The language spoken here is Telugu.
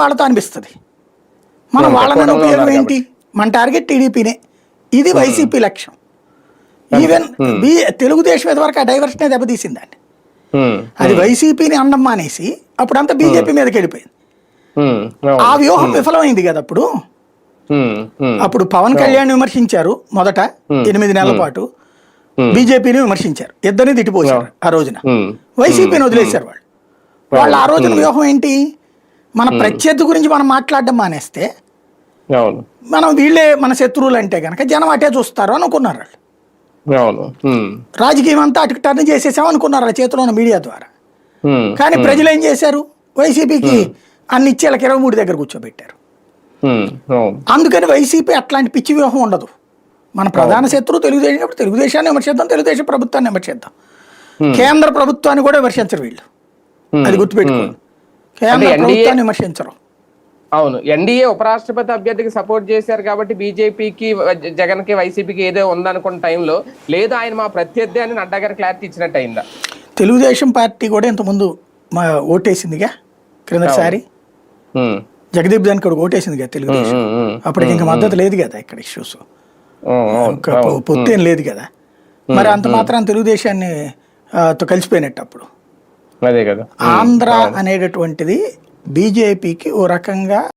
వాళ్ళతో అనిపిస్తుంది. మనం వాళ్ళ మీద ఉపయోగం ఏంటి? మన టార్గెట్ టీడీపీనే. ఇది వైసీపీ లక్ష్యం. ఈవెన్ బీ తెలుగుదేశం వరకు ఆ డైవర్షనే దెబ్బతీసిందండి. అది వైసీపీని అండం మానేసి అప్పుడంతా బీజేపీ మీదకి వెళ్ళిపోయింది. ఆ వ్యూహం విఫలమైంది కదా అప్పుడు? అప్పుడు పవన్ కళ్యాణ్ విమర్శించారు మొదట ఎనిమిది నెలల పాటు. బీజేపీని విమర్శించారు. ఇద్దరిని తిట్టిపోసారు ఆ రోజున. వైసీపీని వదిలేశారు వాళ్ళు. వాళ్ళు ఆ రోజున వ్యూహం ఏంటి? మన ప్రత్యర్థి గురించి మనం మాట్లాడడం మానేస్తే మనం వీళ్ళే మన శత్రువులు అంటే కనుక జనం అటే చూస్తారు అనుకున్నారు వాళ్ళు. రాజకీయం అంతా అటు టర్న్ చేసేసాం అనుకున్నారు చేతిలో ఉన్న మీడియా ద్వారా. కానీ ప్రజలు ఏం చేశారు? వైసీపీకి అన్ని ఇచ్చి వాళ్ళకి ఇరవై మూడు దగ్గర కూర్చోబెట్టారు. అందుకని వైసీపీ అట్లాంటి పిచ్చి వ్యూహం ఉండదు. మన ప్రధాన శత్రువు తెలుగుదేశం తెలుగుదేశాన్ని విమర్శిద్దాం తెలుగుదేశం ప్రభుత్వాన్ని విమర్శిద్దాం. కేంద్ర ప్రభుత్వాన్ని కూడా విమర్శించరు వీళ్ళు. అది గుర్తుపెట్టుకోండి. విమర్శించరు. అవును ఎన్డీఏ ఉపరాష్ట్రపతి అభ్యర్థికి సపోర్ట్ చేశారు కాబట్టి బీజేపీకి జగన్కి వైసీపీకి ఏదో ఉందనుకున్న టైంలో లేదు ఆయన మా ప్రత్యర్థి అని నడ్డా గారు క్లారిటీ ఇచ్చినట్టు అయిందా? తెలుగుదేశం పార్టీ కూడా ఇంతకుముందు మా ఓటేసిందిగా క్రిందసారి జగదీప్ దానికి కూడా ఓటేసిందిగా తెలుగుదేశం. అప్పటికి ఇంకా మద్దతు లేదు కదా ఇక్కడ ఇష్యూస్ పొత్తేం లేదు కదా. మరి అంత మాత్రం తెలుగుదేశాన్ని కలిసిపోయినట్టు అప్పుడు అదే కదా. ఆంధ్ర అనేటటువంటిది బీజేపీకి ఓ రకంగా